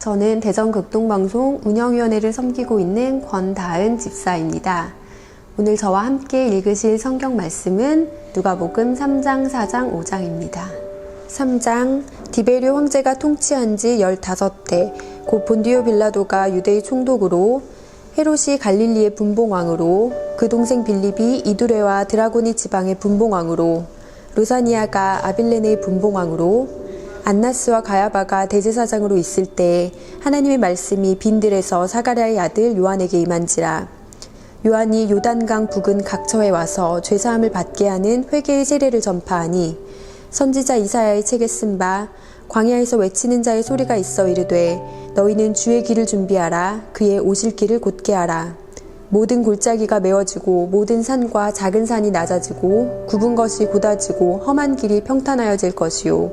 저는 대전 극동방송 운영위원회를 섬기고 있는 권다은 집사입니다. 오늘 저와 함께 읽으실 성경 말씀은 누가복음 3장, 4장, 5장입니다. 3장 디베리오 황제가 통치한 지 15대 곧 본디오 빌라도가 유대의 총독으로 헤롯이 갈릴리의 분봉왕으로 그 동생 빌립이 이두레와 드라고니 지방의 분봉왕으로 루사니아가 아빌레네의 분봉왕으로 안나스와 가야바가 대제사장으로 있을 때 하나님의 말씀이 빈들에서 사가랴의 아들 요한에게 임한지라. 요한이 요단강 북은 각처에 와서 죄사함을 받게 하는 회개의 세례를 전파하니 선지자 이사야의 책에 쓴 바 광야에서 외치는 자의 소리가 있어 이르되 너희는 주의 길을 준비하라. 그의 오실 길을 곧게 하라. 모든 골짜기가 메워지고 모든 산과 작은 산이 낮아지고 굽은 것이 곧아지고 험한 길이 평탄하여질 것이요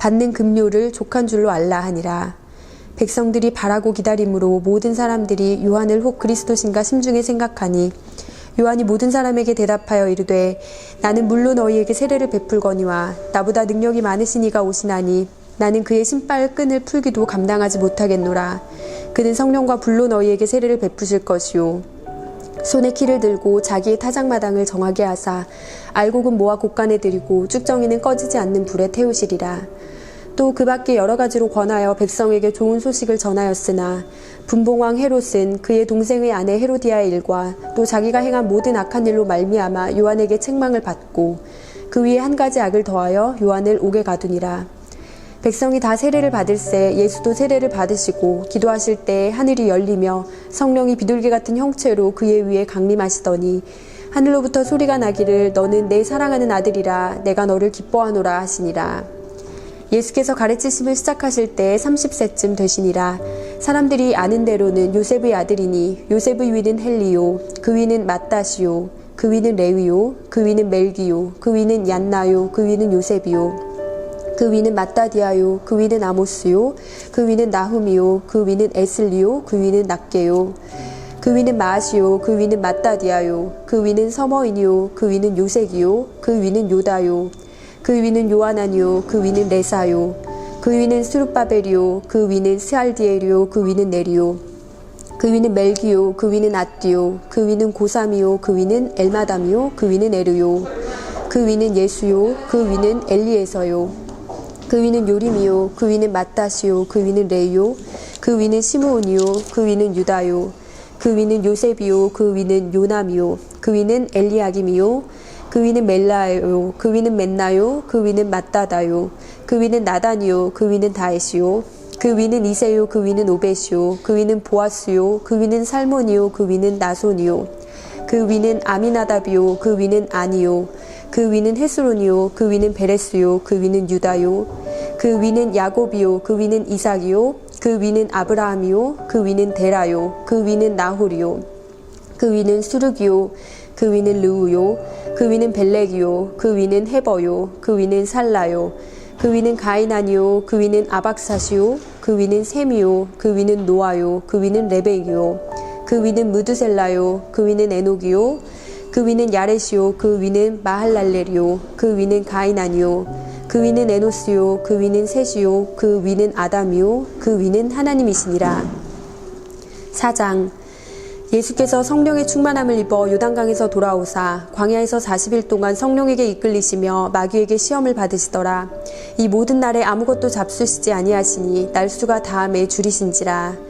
받는 급료를 족한 줄로 알라 하니라. 백성들이 바라고 기다림으로 모든 사람들이 요한을 혹 그리스도신가 심중에 생각하니 요한이 모든 사람에게 대답하여 이르되 나는 물로 너희에게 세례를 베풀거니와 나보다 능력이 많으신 이가 오시나니 나는 그의 신발 끈을 풀기도 감당하지 못하겠노라. 그는 성령과 불로 너희에게 세례를 베푸실 것이요 손에 키를 들고 자기의 타작마당을 정하게 하사 알곡은 모아 곳간에 들이고 쭉정이는 꺼지지 않는 불에 태우시리라. 또 그 밖에 여러 가지로 권하여 백성에게 좋은 소식을 전하였으나 분봉왕 헤롯은 그의 동생의 아내 헤로디아의 일과 또 자기가 행한 모든 악한 일로 말미암아 요한에게 책망을 받고 그 위에 한 가지 악을 더하여 요한을 옥에 가두니라 백성이 다 세례를 받을새 예수도 세례를 받으시고 기도하실 때 하늘이 열리며 성령이 비둘기 같은 형체로 그의 위에 강림하시더니 하늘로부터 소리가 나기를 너는 내 사랑하는 아들이라 내가 너를 기뻐하노라 하시니라. 예수께서 가르치심을 시작하실 때 30세쯤 되시니라. 사람들이 아는 대로는 요셉의 아들이니 요셉의 위는 헬리요 그 위는 마따시요 그 위는 레위요 그 위는 멜기요 그 위는 얀나요 그 위는 요셉이요 그 위는 마따디아요 그 위는 아모스요 그 위는 나훔이요 그 위는 에슬리요 그 위는 낫게요 그 위는 마시요 그 위는 마따디아요 그 위는 서머인이요 그 위는 요색이요 그 위는 요다요 그 위는 요하나니요 그 위는 레사요 그 위는 스룹바벨이요 그 위는 스알디엘이요 그 위는 네리요 그 위는 멜기요 그 위는 아띠요 그 위는 고삼이요 그 위는 엘마담이요 그 위는 에르요 그 위는 예수요 그 위는 엘리에서요 그 위는 요림이요 그 위는 마따시요 그 위는 레요 그 위는 시므온이요 그 위는 유다요 그 위는 요셉이요 그 위는 요남이요 그 위는 엘리야김이요 그 위는 멜라요 그 위는 맨나요 그 위는 마따다요 그 위는 나단이요 그 위는 다에시요 그 위는 이세요 그 위는 오벳이요 그 위는 보아스요 그 위는 살몬이요 그 위는 나손이요 그 위는 아미나답이요 그 위는 아니요 그 위는 헤스론이요 그 위는 베레스요 그 위는 유다요 그 위는 야곱이요 그 위는 이삭이요 그 위는 아브라함이요 그 위는 데라요 그 위는 나홀이요 그 위는 수르기요 그 위는 르우요 그 위는 벨렉이요 그 위는 헤버요 그 위는 살라요 그 위는 가이나니요 그 위는 아박사시요 그 위는 셈이요 그 위는 노아요 그 위는 레벡이요 그 위는 무드셀라요 그 위는 에녹이요 그 위는 야렛이요 그 위는 마할랄렐이요 그 위는 가이나니요 그 위는 에노스요 그 위는 셋이요 그 위는 아담이요 그 위는 하나님이시니라 사장 예수께서 성령의 충만함을 입어 요단강에서 돌아오사 광야에서 40일 동안 성령에게 이끌리시며 마귀에게 시험을 받으시더라. 이 모든 날에 아무것도 잡수시지 아니하시니 날수가 다함에 줄이신지라.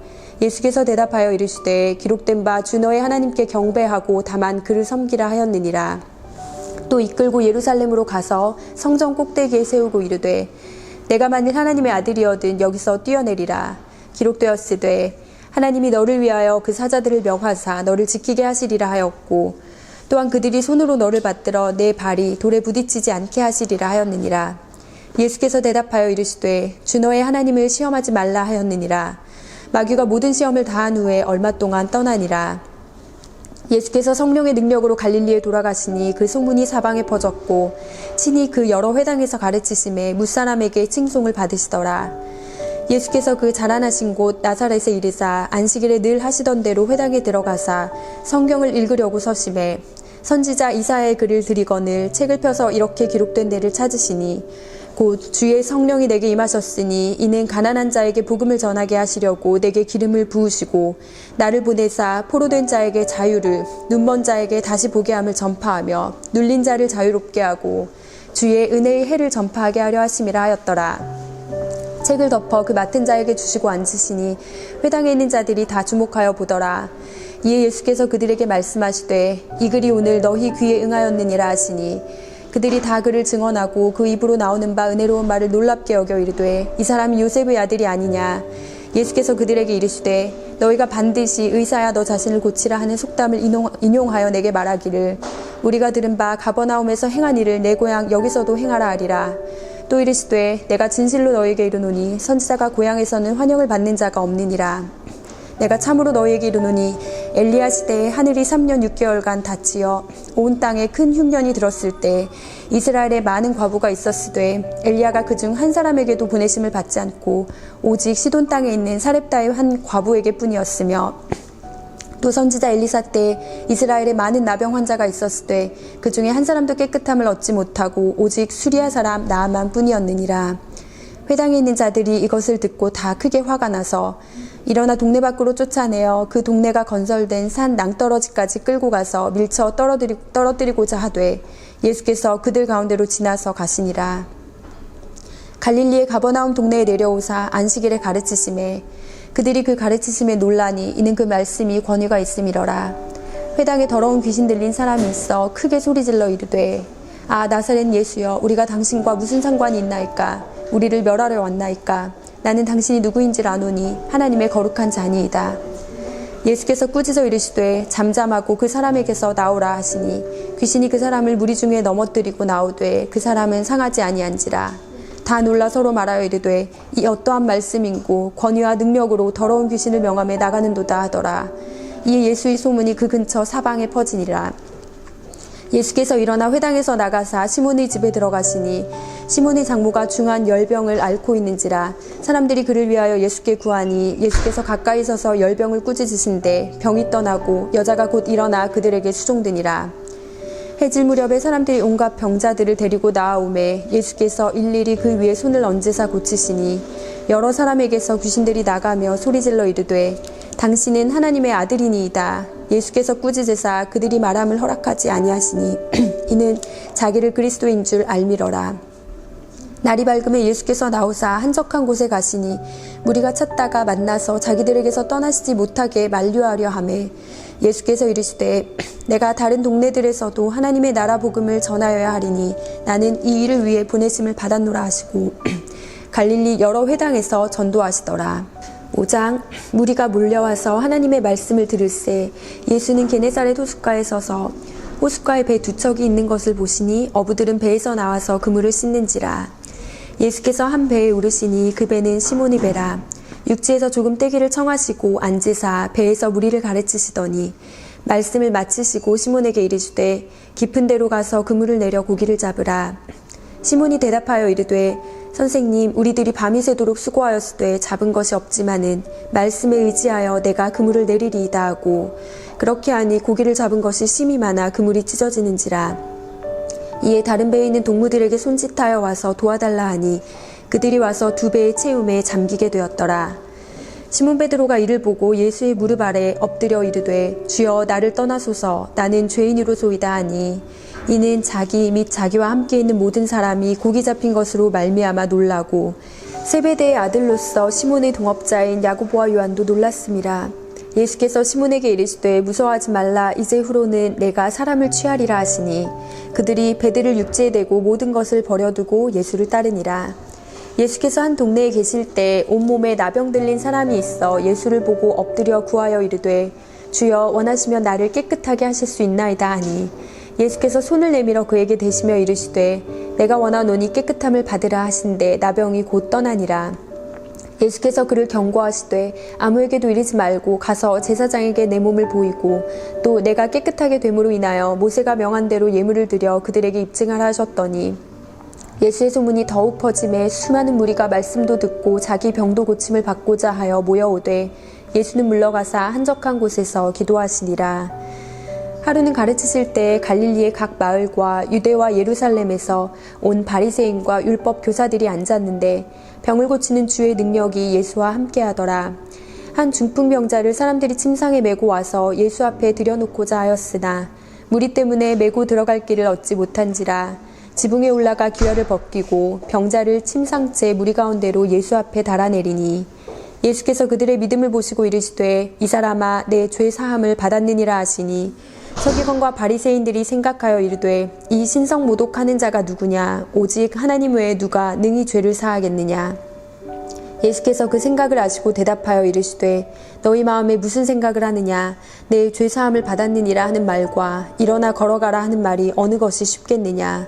예수께서 대답하여 이르시되 기록된 바 주 너의 하나님께 경배하고 다만 그를 섬기라 하였느니라. 또 이끌고 예루살렘으로 가서 성전 꼭대기에 세우고 이르되 내가 만일 하나님의 아들이어든 여기서 뛰어내리라. 기록되었으되 하나님이 너를 위하여 그 사자들을 명하사 너를 지키게 하시리라 하였고 또한 그들이 손으로 너를 받들어 내 발이 돌에 부딪히지 않게 하시리라 하였느니라. 예수께서 대답하여 이르시되 주 너의 하나님을 시험하지 말라 하였느니라. 마귀가 모든 시험을 다한 후에 얼마 동안 떠나니라. 예수께서 성령의 능력으로 갈릴리에 돌아가시니 그 소문이 사방에 퍼졌고 친히 그 여러 회당에서 가르치심에 무사람에게 칭송을 받으시더라. 예수께서 그 자라나신 곳 나사렛에 이르사 안식일에 늘 하시던 대로 회당에 들어가사 성경을 읽으려고 서심해 선지자 이사야의 글을 들이거늘 책을 펴서 이렇게 기록된 데를 찾으시니 곧 주의 성령이 내게 임하셨으니 이는 가난한 자에게 복음을 전하게 하시려고 내게 기름을 부으시고 나를 보내사 포로된 자에게 자유를 눈먼 자에게 다시 보게 함을 전파하며 눌린 자를 자유롭게 하고 주의 은혜의 해를 전파하게 하려 하심이라 하였더라. 책을 덮어 그 맡은 자에게 주시고 앉으시니 회당에 있는 자들이 다 주목하여 보더라. 이에 예수께서 그들에게 말씀하시되 이 글이 오늘 너희 귀에 응하였느니라 하시니 그들이 다 그를 증언하고 그 입으로 나오는 바 은혜로운 말을 놀랍게 여겨 이르되 이 사람이 요셉의 아들이 아니냐? 예수께서 그들에게 이르시되 너희가 반드시 의사야 너 자신을 고치라 하는 속담을 인용, 인용하여 내게 말하기를 우리가 들은 바 가버나움에서 행한 일을 내 고향 여기서도 행하라 하리라. 또 이르시되 내가 진실로 너희에게 이르노니 선지자가 고향에서는 환영을 받는 자가 없느니라 내가 참으로 너희에게 이르노니 엘리야 시대에 하늘이 3년 6개월간 닫히어 온 땅에 큰 흉년이 들었을 때 이스라엘에 많은 과부가 있었으되 엘리야가 그중 한 사람에게도 보내심을 받지 않고 오직 시돈 땅에 있는 사렙다의 한 과부에게 뿐이었으며 또 선지자 엘리사 때 이스라엘에 많은 나병 환자가 있었으되 그 중에 한 사람도 깨끗함을 얻지 못하고 오직 수리아 사람 나아만 뿐이었느니라. 회당에 있는 자들이 이것을 듣고 다 크게 화가 나서 일어나 동네 밖으로 쫓아내어 그 동네가 건설된 산 낭떠러지까지 끌고 가서 밀쳐 떨어뜨리, 떨어뜨리고자 하되 예수께서 그들 가운데로 지나서 가시니라. 갈릴리의 가버나움 동네에 내려오사 안식일에 가르치심에 그들이 그 가르치심에 놀라니 이는 그 말씀이 권위가 있음이러라. 회당에 더러운 귀신 들린 사람이 있어 크게 소리질러 이르되 아 나사렛 예수여 우리가 당신과 무슨 상관이 있나이까 우리를 멸하려 왔나이까 나는 당신이 누구인지를 아노니 하나님의 거룩한 자니이다. 예수께서 꾸짖어 이르시되 잠잠하고 그 사람에게서 나오라 하시니 귀신이 그 사람을 무리 중에 넘어뜨리고 나오되 그 사람은 상하지 아니한지라. 다 놀라 서로 말하여 이르되 이 어떠한 말씀인고 권위와 능력으로 더러운 귀신을 명함에 나가는도다 하더라. 이에 예수의 소문이 그 근처 사방에 퍼지니라 예수께서 일어나 회당에서 나가사 시몬의 집에 들어가시니 시몬의 장모가 중한 열병을 앓고 있는지라 사람들이 그를 위하여 예수께 구하니 예수께서 가까이 서서 열병을 꾸짖으신데 병이 떠나고 여자가 곧 일어나 그들에게 수종드니라 해질 무렵에 사람들이 온갖 병자들을 데리고 나아오매 예수께서 일일이 그 위에 손을 얹으사 고치시니 여러 사람에게서 귀신들이 나가며 소리질러 이르되 당신은 하나님의 아들이니이다. 예수께서 꾸짖으사 그들이 말함을 허락하지 아니하시니 이는 자기를 그리스도인 줄 알미러라. 날이 밝음에 예수께서 나오사 한적한 곳에 가시니 무리가 찾다가 만나서 자기들에게서 떠나시지 못하게 만류하려 하매 예수께서 이르시되 내가 다른 동네들에서도 하나님의 나라 복음을 전하여야 하리니 나는 이 일을 위해 보내심을 받았노라 하시고 갈릴리 여러 회당에서 전도하시더라. 5장 무리가 몰려와서 하나님의 말씀을 들을새 예수는 게네사렛 호숫가에 서서 호숫가에 배 두 척이 있는 것을 보시니 어부들은 배에서 나와서 그물을 씻는지라 예수께서 한 배에 오르시니 그 배는 시몬이 배라 육지에서 조금 떼기를 청하시고 앉으사 배에서 무리를 가르치시더니 말씀을 마치시고 시몬에게 이르시되 깊은 데로 가서 그물을 내려 고기를 잡으라. 시몬이 대답하여 이르되 선생님 우리들이 밤이 새도록 수고하였으되 잡은 것이 없지만은 말씀에 의지하여 내가 그물을 내리리이다 하고 그렇게 하니 고기를 잡은 것이 심이 많아 그물이 찢어지는지라. 이에 다른 배에 있는 동무들에게 손짓하여 와서 도와달라 하니 그들이 와서 두 배의 채움에 잠기게 되었더라. 시몬 베드로가 이를 보고 예수의 무릎 아래 엎드려 이르되 주여 나를 떠나소서 나는 죄인으로소이다 하니 이는 자기 및 자기와 함께 있는 모든 사람이 고기 잡힌 것으로 말미암아 놀라고 세베대의 아들로서 시몬의 동업자인 야고보와 요한도 놀랐습니다. 예수께서 시몬에게 이르시되 무서워하지 말라 이제 후로는 내가 사람을 취하리라 하시니 그들이 배들을 육지에 대고 모든 것을 버려두고 예수를 따르니라. 예수께서 한 동네에 계실 때 온몸에 나병 들린 사람이 있어 예수를 보고 엎드려 구하여 이르되 주여 원하시면 나를 깨끗하게 하실 수 있나이다 하니. 예수께서 손을 내밀어 그에게 대시며 이르시되 내가 원하노니 깨끗함을 받으라 하신데 나병이 곧 떠나니라. 예수께서 그를 경고하시되 아무에게도 이르지 말고 가서 제사장에게 내 몸을 보이고 또 내가 깨끗하게 됨으로 인하여 모세가 명한 대로 예물을 드려 그들에게 입증하라 하셨더니 예수의 소문이 더욱 퍼짐에 수많은 무리가 말씀도 듣고 자기 병도 고침을 받고자 하여 모여오되 예수는 물러가사 한적한 곳에서 기도하시니라. 하루는 가르치실 때 갈릴리의 각 마을과 유대와 예루살렘에서 온 바리새인과 율법 교사들이 앉았는데 병을 고치는 주의 능력이 예수와 함께하더라. 한 중풍병자를 사람들이 침상에 메고 와서 예수 앞에 들여놓고자 하였으나 무리 때문에 메고 들어갈 길을 얻지 못한지라 지붕에 올라가 기혈을 벗기고 병자를 침상째 무리 가운데로 예수 앞에 달아내리니 예수께서 그들의 믿음을 보시고 이르시되 이 사람아 내 죄 사함을 받았느니라 하시니 서기관과 바리새인들이 생각하여 이르되 이 신성 모독하는 자가 누구냐? 오직 하나님 외에 누가 능히 죄를 사하겠느냐? 예수께서 그 생각을 아시고 대답하여 이르시되 너희 마음에 무슨 생각을 하느냐? 내 죄 사함을 받았느니라 하는 말과 일어나 걸어가라 하는 말이 어느 것이 쉽겠느냐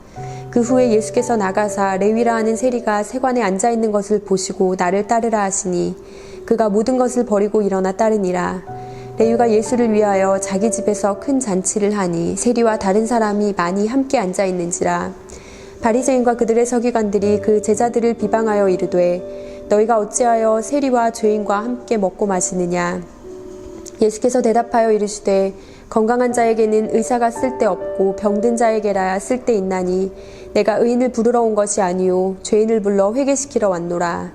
그 후에 예수께서 나가사 레위라 하는 세리가 세관에 앉아 있는 것을 보시고 나를 따르라 하시니 그가 모든 것을 버리고 일어나 따르니라. 레위가 예수를 위하여 자기 집에서 큰 잔치를 하니 세리와 다른 사람이 많이 함께 앉아 있는지라. 바리새인과 그들의 서기관들이 그 제자들을 비방하여 이르되 너희가 어찌하여 세리와 죄인과 함께 먹고 마시느냐? 예수께서 대답하여 이르시되 건강한 자에게는 의사가 쓸데 없고 병든 자에게라야 쓸데 있나니 내가 의인을 부르러 온 것이 아니요 죄인을 불러 회개시키러 왔노라.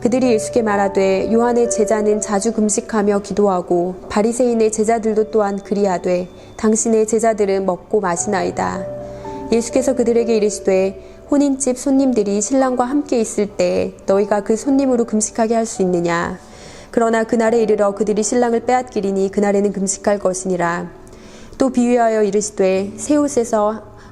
그들이 예수께 말하되 요한의 제자는 자주 금식하며 기도하고 바리새인의 제자들도 또한 그리하되 당신의 제자들은 먹고 마시나이다. 예수께서 그들에게 이르시되 혼인집 손님들이 신랑과 함께 있을 때 너희가 그 손님으로 금식하게 할 수 있느냐? 그러나 그날에 이르러 그들이 신랑을 빼앗기리니 그날에는 금식할 것이니라. 또 비유하여 이르시되 새 옷에서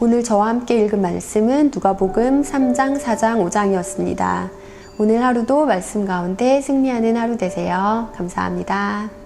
오늘 저와 함께 읽은 말씀은 누가복음 3장, 4장, 5장이었습니다. 오늘 하루도 말씀 가운데 승리하는 하루 되세요. 감사합니다.